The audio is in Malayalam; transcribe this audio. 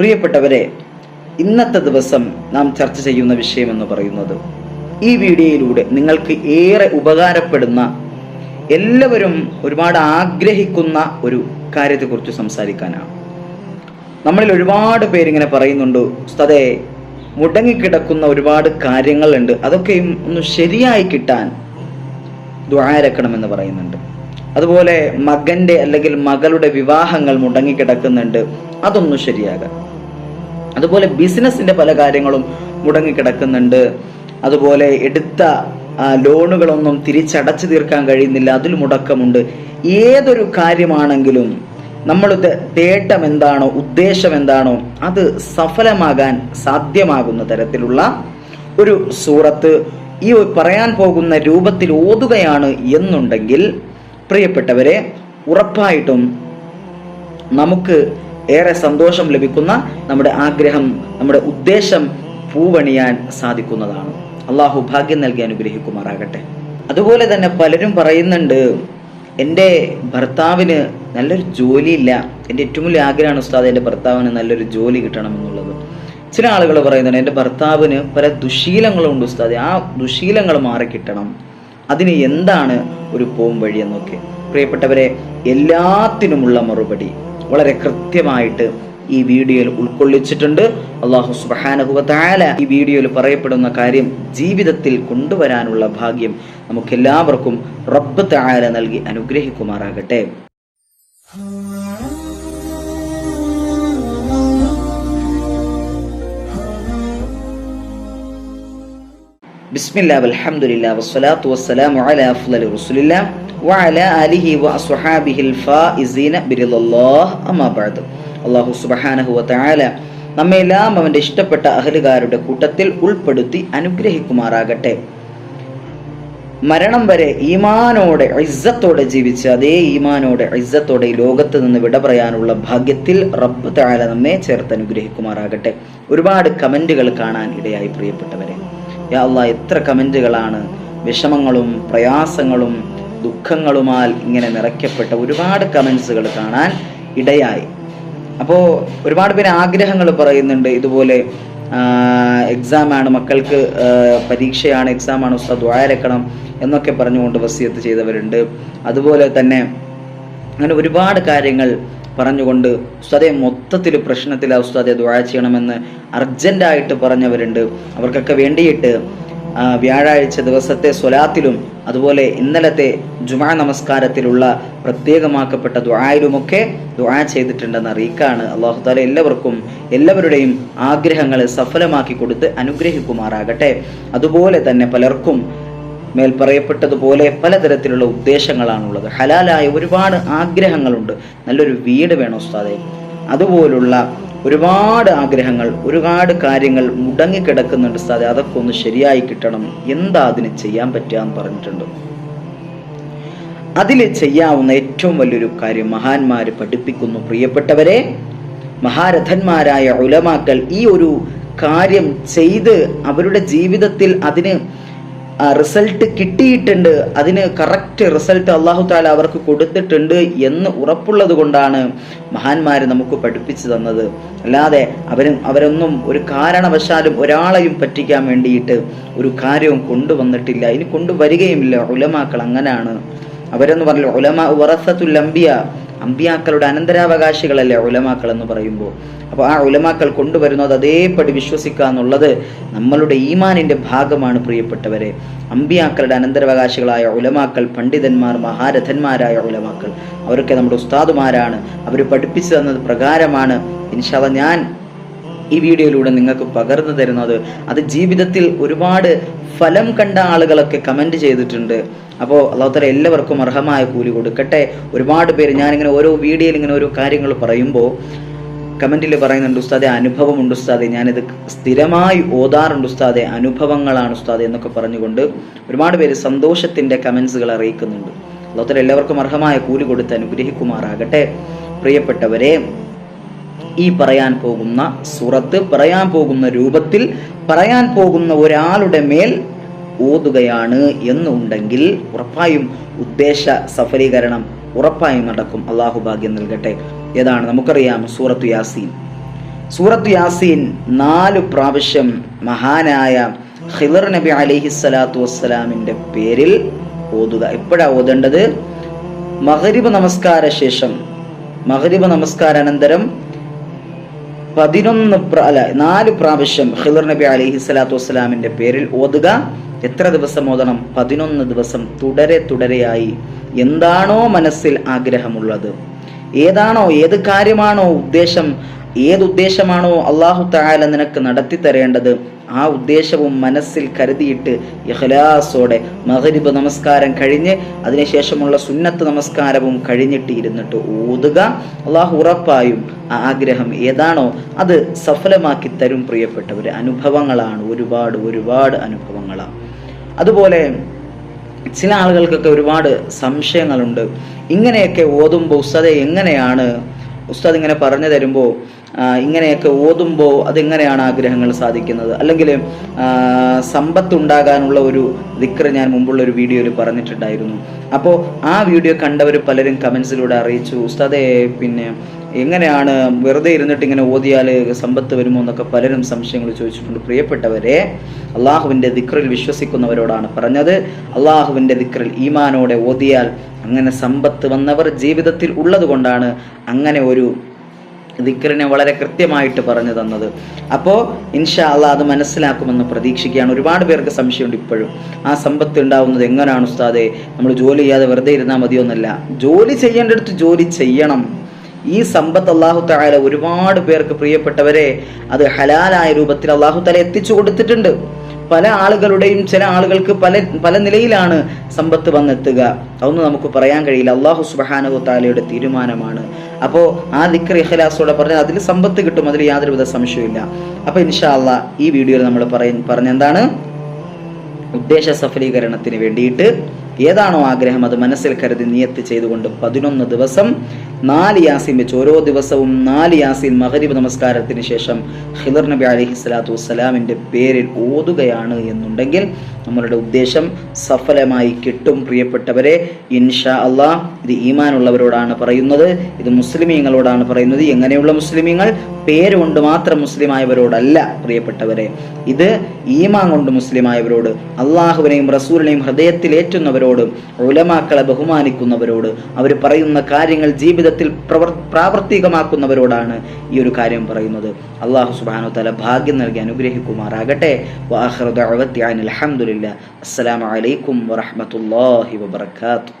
പ്രിയപ്പെട്ടവരെ ഇന്നത്തെ ദിവസം നാം ചർച്ച ചെയ്യുന്ന വിഷയം എന്ന് പറയുന്നത് ഈ വീഡിയോയിലൂടെ നിങ്ങൾക്ക് ഏറെ ഉപകാരപ്പെടുന്ന എല്ലാവരും ഒരുപാട് ആഗ്രഹിക്കുന്ന ഒരു കാര്യത്തെക്കുറിച്ച് സംസാരിക്കാനാണ്. നമ്മളിൽ ഒരുപാട് പേരിങ്ങനെ പറയുന്നുണ്ട് ഉസ്താദേ മുടങ്ങിക്കിടക്കുന്ന ഒരുപാട് കാര്യങ്ങളുണ്ട് അതൊക്കെയും ഒന്ന് ശരിയായി കിട്ടാൻ ദ്വാരക്കണമെന്ന് പറയുന്നുണ്ട്. അതുപോലെ മകന്റെ അല്ലെങ്കിൽ മകളുടെ വിവാഹങ്ങൾ മുടങ്ങിക്കിടക്കുന്നുണ്ട് അതൊന്നും ശരിയാകാൻ. അതുപോലെ ബിസിനസ്സിന്റെ പല കാര്യങ്ങളും മുടങ്ങിക്കിടക്കുന്നുണ്ട്. അതുപോലെ എടുത്ത ലോണുകളൊന്നും തിരിച്ചടച്ചു തീർക്കാൻ കഴിയുന്നില്ല. അതിൽ മുടക്കമുണ്ട്. ഏതൊരു കാര്യമാണെങ്കിലും നമ്മൾ തേട്ടം എന്താണോ ഉദ്ദേശം എന്താണോ അത് സഫലമാകാൻ സാധ്യമാകുന്ന തരത്തിലുള്ള ഒരു സൂറത്ത് ഈ പറയാൻ പോകുന്ന രൂപത്തിൽ ഓതുകയാണ് എന്നുണ്ടെങ്കിൽ പ്രിയപ്പെട്ടവരെ ഉറപ്പായിട്ടും നമുക്ക് ഏറെ സന്തോഷം ലഭിക്കുന്ന നമ്മുടെ ആഗ്രഹം നമ്മുടെ ഉദ്ദേശം പൂവണിയാൻ സാധിക്കുന്നതാണ്. അള്ളാഹു ഭാഗ്യം നൽകി അനുഗ്രഹിക്കുമാറാകട്ടെ. അതുപോലെ തന്നെ പലരും പറയുന്നുണ്ട് എന്റെ ഭർത്താവിന് നല്ലൊരു ജോലിയില്ല. എന്റെ ഏറ്റവും വലിയ ആഗ്രഹമാണ് ഉസ്താദ് എന്റെ ഭർത്താവിന് നല്ലൊരു ജോലി കിട്ടണം എന്നുള്ളത്. ചില ആളുകൾ പറയുന്നുണ്ട് എന്റെ ഭർത്താവിന് പല ദുശീലങ്ങളുണ്ട് ഉസ്താദ്. ആ ദുശീലങ്ങൾ മാറി കിട്ടണം. അതിന് എന്താണ് ഒരു പോം വഴി എന്നൊക്കെ. പ്രിയപ്പെട്ടവരെ എല്ലാത്തിനുമുള്ള മറുപടി വളരെ കൃത്യമായിട്ട് ഈ വീഡിയോയിൽ ഉൾക്കൊള്ളിച്ചിട്ടുണ്ട്. അള്ളാഹു സുബാനഹുവല ഈ വീഡിയോയിൽ പറയപ്പെടുന്ന കാര്യം ജീവിതത്തിൽ കൊണ്ടുവരാനുള്ള ഭാഗ്യം നമുക്കെല്ലാവർക്കും റബ്ബ് താല നൽകി അനുഗ്രഹിക്കുമാറാകട്ടെ. ബിസ്മില്ലാ അൽഹംദുലില്ലാ വസ്സലാത്തു വസ്സലാമു അലാ ആലിഹി വഅസ്ഹാബിഹിൽ അല്ലാഹു സുബ്ഹാനഹു വതആല ഇഷ്ടപ്പെട്ട അഹലുകാരുടെ കൂട്ടത്തിൽ ഉൾപ്പെടുത്തി അനുഗ്രഹിക്കുമാറാകട്ടെ. മരണം വരെ ഈമാനോടെ ഇസ്സത്തോടെ ജീവിച്ച് അതേ ഈമാനോടെ ഇസ്സത്തോടെ ഈ ലോകത്ത് നിന്ന് വിട പറയാനുള്ള ഭാഗ്യത്തിൽ റബ്ബ് താല നമ്മെ ചേർത്ത് അനുഗ്രഹിക്കുമാറാകട്ടെ. ഒരുപാട് കമന്റുകൾ കാണാൻ ഇടയായി പ്രിയപ്പെട്ടവരെ. യാ അള്ളാ എത്ര കമന്റുകളാണ് വിഷമങ്ങളും പ്രയാസങ്ങളും ദുഃഖങ്ങളുമാൽ ഇങ്ങനെ നിറയ്ക്കപ്പെട്ട ഒരുപാട് കമൻസുകൾ കാണാൻ ഇടയായി. അപ്പോൾ ഒരുപാട് പേര് ആഗ്രഹങ്ങൾ പറയുന്നുണ്ട് ഇതുപോലെ എക്സാമാണ് മക്കൾക്ക് പരീക്ഷയാണ് എക്സാമാണ് ഉസ്താദ് ദ്വാരക്കണം എന്നൊക്കെ പറഞ്ഞുകൊണ്ട് വസിയത്ത് ചെയ്തവരുണ്ട്. അതുപോലെ തന്നെ അങ്ങനെ ഒരുപാട് കാര്യങ്ങൾ പറഞ്ഞുകൊണ്ട് ഉസ്താദെ മൊത്തത്തിൽ പ്രശ്നത്തിൽ ഉസ്താദെ ദ്വാര ചെയ്യണമെന്ന് അർജന്റായിട്ട് പറഞ്ഞവരുണ്ട്. അവർക്കൊക്കെ വേണ്ടിയിട്ട് വ്യാഴാഴ്ച ദിവസത്തെ സ്വലാത്തിലും അതുപോലെ ഇന്നലത്തെ ജുമാ നമസ്കാരത്തിലുള്ള പ്രത്യേകമാക്കപ്പെട്ട ദ്വായിലുമൊക്കെ ദ്വാ ചെയ്തിട്ടുണ്ടെന്ന് അറിയിക്കാണ് അള്ളാഹു താല എല്ലാവർക്കും എല്ലാവരുടെയും ആഗ്രഹങ്ങളെ സഫലമാക്കി കൊടുത്ത് അനുഗ്രഹിക്കുമാറാകട്ടെ. അതുപോലെ തന്നെ പലർക്കും മേൽ പറയപ്പെട്ടതുപോലെ പലതരത്തിലുള്ള ഉദ്ദേശങ്ങളാണുള്ളത്. ഹലാലായ ഒരുപാട് ആഗ്രഹങ്ങളുണ്ട്. നല്ലൊരു വീട് വേണം ഉസ്താദെ. അതുപോലുള്ള ഒരുപാട് ആഗ്രഹങ്ങൾ ഒരുപാട് കാര്യങ്ങൾ മുടങ്ങിക്കിടക്കുന്നുണ്ട് ഉസ്താദെ. അതൊക്കെ ഒന്ന് ശരിയായി കിട്ടണം. എന്താ അതിന് ചെയ്യാൻ പറ്റുക എന്ന് പറഞ്ഞിട്ടുണ്ട്. അതിൽ ചെയ്യാവുന്ന ഏറ്റവും വലിയൊരു കാര്യം മഹാന്മാര് പഠിപ്പിക്കുന്നു. പ്രിയപ്പെട്ടവരെ മഹാരഥന്മാരായ ഉലമാക്കൾ ഈ ഒരു കാര്യം ചെയ്ത് അവരുടെ ജീവിതത്തിൽ അതിന് റിസൾട്ട് കിട്ടിയിട്ടുണ്ട്. അതിന് കറക്റ്റ് റിസൾട്ട് അള്ളാഹു താല അവർക്ക് കൊടുത്തിട്ടുണ്ട് എന്ന് ഉറപ്പുള്ളത് കൊണ്ടാണ് മഹാന്മാർ നമുക്ക് പഠിപ്പിച്ചു തന്നത്. അല്ലാതെ അവരും അവരൊന്നും ഒരു കാരണവശാലും ഒരാളെയും പറ്റിക്കാൻ വേണ്ടിയിട്ട് ഒരു കാര്യവും കൊണ്ടുവന്നിട്ടില്ല. ഇനി കൊണ്ടുവരികയുമില്ല. ഉലമാക്കൾ അങ്ങനെയാണ് അവരെന്ന് പറഞ്ഞു ഉലമ വറസത്തുൽ അംബിയ അമ്പിയാക്കളുടെ അനന്തരാവകാശികളല്ലേ ഉലമാക്കൾ എന്ന് പറയുമ്പോൾ അപ്പോൾ ആ ഉലമാക്കൾ കൊണ്ടുവരുന്നത് അതേപടി വിശ്വസിക്കുക എന്നുള്ളത് നമ്മളുടെ ഈമാനിന്റെ ഭാഗമാണ് പ്രിയപ്പെട്ടവരെ. അമ്പിയാക്കളുടെ അനന്തരാവകാശികളായ ഉലമാക്കൾ പണ്ഡിതന്മാർ മഹാരഥന്മാരായ ഉലമാക്കൾ. അവരൊക്കെ നമ്മുടെ ഉസ്താദുമാരാണ്. അവർ പഠിപ്പിച്ചു തന്നത് പ്രകാരമാണ്. ഇൻഷാല്ല ഞാൻ ഈ വീഡിയോയിലൂടെ നിങ്ങൾക്ക് പകർന്നു തരുന്നത് അത് ജീവിതത്തിൽ ഒരുപാട് ഫലം കണ്ട ആളുകളൊക്കെ കമന്റ് ചെയ്തിട്ടുണ്ട്. അപ്പോൾ അള്ളാഹുത്തല എല്ലാവർക്കും അർഹമായ കൂലി കൊടുക്കട്ടെ. ഒരുപാട് പേര് ഞാനിങ്ങനെ ഓരോ വീഡിയോയിൽ ഇങ്ങനെ ഓരോ കാര്യങ്ങൾ പറയുമ്പോൾ കമന്റിൽ പറയുന്നുണ്ട് ഉസ്താദെ അനുഭവമുണ്ട് ഉസ്താദെ. ഞാനിത് സ്ഥിരമായി ഓതാറുണ്ട് ഉസ്താദെ. അനുഭവങ്ങളാണ് ഉസ്താദെ എന്നൊക്കെ പറഞ്ഞുകൊണ്ട് ഒരുപാട് പേര് സന്തോഷത്തിന്റെ കമൻസുകൾ അറിയിക്കുന്നുണ്ട്. അള്ളാഹുത്തല എല്ലാവർക്കും അർഹമായ കൂലി കൊടുത്ത് അനുഗ്രഹിക്കുമാറാകട്ടെ. പ്രിയപ്പെട്ടവരെ ഈ പറയാൻ പോകുന്ന സുറത്ത് പറയാൻ പോകുന്ന രൂപത്തിൽ പറയാൻ പോകുന്ന ഒരാളുടെ മേൽ ഓതുകയാണ് എന്നുണ്ടെങ്കിൽ ഉറപ്പായും ഉദ്ദേശ സഫലീകരണം ഉറപ്പായും നടക്കും. അള്ളാഹു ഭാഗ്യം നൽകട്ടെ. ഏതാണ് നമുക്കറിയാം സൂറത്തു യാസീൻ. സൂറത്തു യാസീൻ നാല് പ്രാവശ്യം മഹാനായ ഖിദർ നബി അലിഹി സ്വലാത്തു വസ്സലാമിന്റെ പേരിൽ ഓതുക. എപ്പോഴാണ് ഓതേണ്ടത്? മഗ്രിബ് നമസ്കാര ശേഷം. മഗ്രിബ് നമസ്കാരാനന്തരം പതിനൊന്ന് അല്ല നാല് പ്രാവശ്യം ഖിദർ നബി അലൈഹി സ്വലാത്തു വസ്സലാമിന്റെ പേരിൽ ഓതുക. എത്ര ദിവസം ഓതണം? പതിനൊന്ന് ദിവസം തുടരെ തുടരെയായി. എന്താണോ മനസ്സിൽ ആഗ്രഹമുള്ളത്. ഏതാണോ ഏത് കാര്യമാണോ ഉദ്ദേശം ഏത് ഉദ്ദേശമാണോ അള്ളാഹു താല നിനക്ക് നടത്തി തരേണ്ടത് ആ ഉദ്ദേശവും മനസ്സിൽ കരുതിയിട്ട് ഇഖ്ലാസോടെ മഹരിബ് നമസ്കാരം കഴിഞ്ഞ് അതിനുശേഷമുള്ള സുന്നത്ത് നമസ്കാരവും കഴിഞ്ഞിട്ട് ഇരുന്നിട്ട് ഓതുക. അള്ളാഹു ഉറപ്പായും ആഗ്രഹം ഏതാണോ അത് സഫലമാക്കി തരും പ്രിയപ്പെട്ടവർ അനുഭവങ്ങളാണ്. ഒരുപാട് ഒരുപാട് അനുഭവങ്ങളാണ്. അതുപോലെ ചില ആളുകൾക്കൊക്കെ ഒരുപാട് സംശയങ്ങളുണ്ട്. ഇങ്ങനെയൊക്കെ ഓതുമ്പോൾ ഉസ്താദെ എങ്ങനെയാണ്? ഉസ്താദ് ഇങ്ങനെ പറഞ്ഞു തരുമ്പോൾ ഇങ്ങനെയൊക്കെ ഓതുമ്പോൾ അതെങ്ങനെയാണ് ആഗ്രഹങ്ങൾ സാധിക്കുന്നത്? അല്ലെങ്കിൽ സമ്പത്തുണ്ടാകാനുള്ള ഒരു ദിക്ര ഞാൻ മുമ്പുള്ള ഒരു വീഡിയോയിൽ പറഞ്ഞിട്ടുണ്ടായിരുന്നു. അപ്പോൾ ആ വീഡിയോ കണ്ടവർ പലരും കമൻസിലൂടെ അറിയിച്ചു ഉസ്താദേ പിന്നെ എങ്ങനെയാണ് വെറുതെ ഇരുന്നിട്ട് ഇങ്ങനെ ഓതിയാൽ സമ്പത്ത് വരുമോ എന്നൊക്കെ പലരും സംശയങ്ങൾ ചോദിച്ചിട്ടുണ്ട്. പ്രിയപ്പെട്ടവരെ അള്ളാഹുവിന്റെ ദിക്റിൽ വിശ്വസിക്കുന്നവരോടാണ് പറഞ്ഞത്. അള്ളാഹുവിന്റെ ദിക്റിൽ ഈമാനോടെ ഓതിയാൽ അങ്ങനെ സമ്പത്ത് വന്നവർ ജീവിതത്തിൽ ഉള്ളത് കൊണ്ടാണ് അങ്ങനെ ഒരു ദിക്റിനെ വളരെ കൃത്യമായിട്ട് പറഞ്ഞു തന്നത്. അപ്പോൾ ഇൻഷാ അല്ല അത് മനസ്സിലാക്കുമെന്ന് പ്രതീക്ഷിക്കുകയാണ്. ഒരുപാട് പേർക്ക് സംശയമുണ്ട് ഇപ്പോഴും. ആ സമ്പത്ത് ഉണ്ടാവുന്നത് എങ്ങനെയാണ് ഉസ്താദെ? നമ്മൾ ജോലി ചെയ്യാതെ വെറുതെ ഇരുന്നാൽ മതിയൊന്നല്ല. ജോലി ചെയ്യേണ്ടടുത്ത് ജോലി ചെയ്യണം. ഈ സമ്പത്ത് അള്ളാഹു താല ഒരുപാട് പേർക്ക് പ്രിയപ്പെട്ടവരെ അത് ഹലാലായ രൂപത്തിൽ അള്ളാഹു താല എത്തിച്ചു കൊടുത്തിട്ടുണ്ട്. പല ആളുകളുടെയും ചില ആളുകൾക്ക് പല പല നിലയിലാണ് സമ്പത്ത് വന്നെത്തുക. അതൊന്നും നമുക്ക് പറയാൻ കഴിയില്ല. അള്ളാഹു സുബാനഹു താലയുടെ തീരുമാനമാണ്. അപ്പോൾ ആ ദിക്കർ ഇഖലാസോടെ പറഞ്ഞാൽ അതിൽ സമ്പത്ത് കിട്ടും അതിൽ യാതൊരുവിധ സംശയമില്ല അപ്പോൾ ഇൻഷാല്ല ഈ വീഡിയോയിൽ നമ്മൾ പറയ പറഞ്ഞെന്താണ് ഉദ്ദേശ സഫലീകരണത്തിന് വേണ്ടിയിട്ട് ഏതാണോ ആഗ്രഹം അത് മനസ്സിൽ കരുതി നിയത്ത് ചെയ്തുകൊണ്ട് പതിനൊന്ന് ദിവസം നാല് യാസിൻ വെച്ച് ഓരോ ദിവസവും നാല് യാസിൻ മഹരീബ് നമസ്കാരത്തിന് ശേഷം ഹിദർ നബി അലഹി സ്വലാത്തു വസ്സലാമിന്റെ പേരിൽ ഓതുകയാണ് എന്നുണ്ടെങ്കിൽ നമ്മളുടെ ഉദ്ദേശം സഫലമായി കിട്ടും. പ്രിയപ്പെട്ടവരെ ഇൻഷാ അള്ളാ ഇത് ഈമാനുള്ളവരോടാണ് പറയുന്നത് ഇത് മുസ്ലിമീങ്ങളോടാണ് പറയുന്നത്. എങ്ങനെയുള്ള മുസ്ലിമീങ്ങൾ? പേരുകൊണ്ട് മാത്രം മുസ്ലിമായവരോടല്ല പ്രിയപ്പെട്ടവരെ. ഇത് ഈമാൻ കൊണ്ട് മുസ്ലിമായവരോട് അള്ളാഹുവിനെയും റസൂലിനെയും ഹൃദയത്തിൽ ഏറ്റുന്നവരോട് ഉലമാക്കളെ ബഹുമാനിക്കുന്നവരോട് അവർ പറയുന്ന കാര്യങ്ങൾ ജീവിതത്തിൽ പ്രവർ പ്രാവർത്തികമാക്കുന്നവരോടാണ് ഈ ഒരു കാര്യം പറയുന്നത്. അള്ളാഹു സുബാനു തല ഭാഗ്യം നൽകി അനുഗ്രഹിക്കുമാറാകട്ടെ. അലഹമുല്ല അസ്സലാമലൈക്കും വറഹമത്തല്ലാഹി വബർക്കാത്തു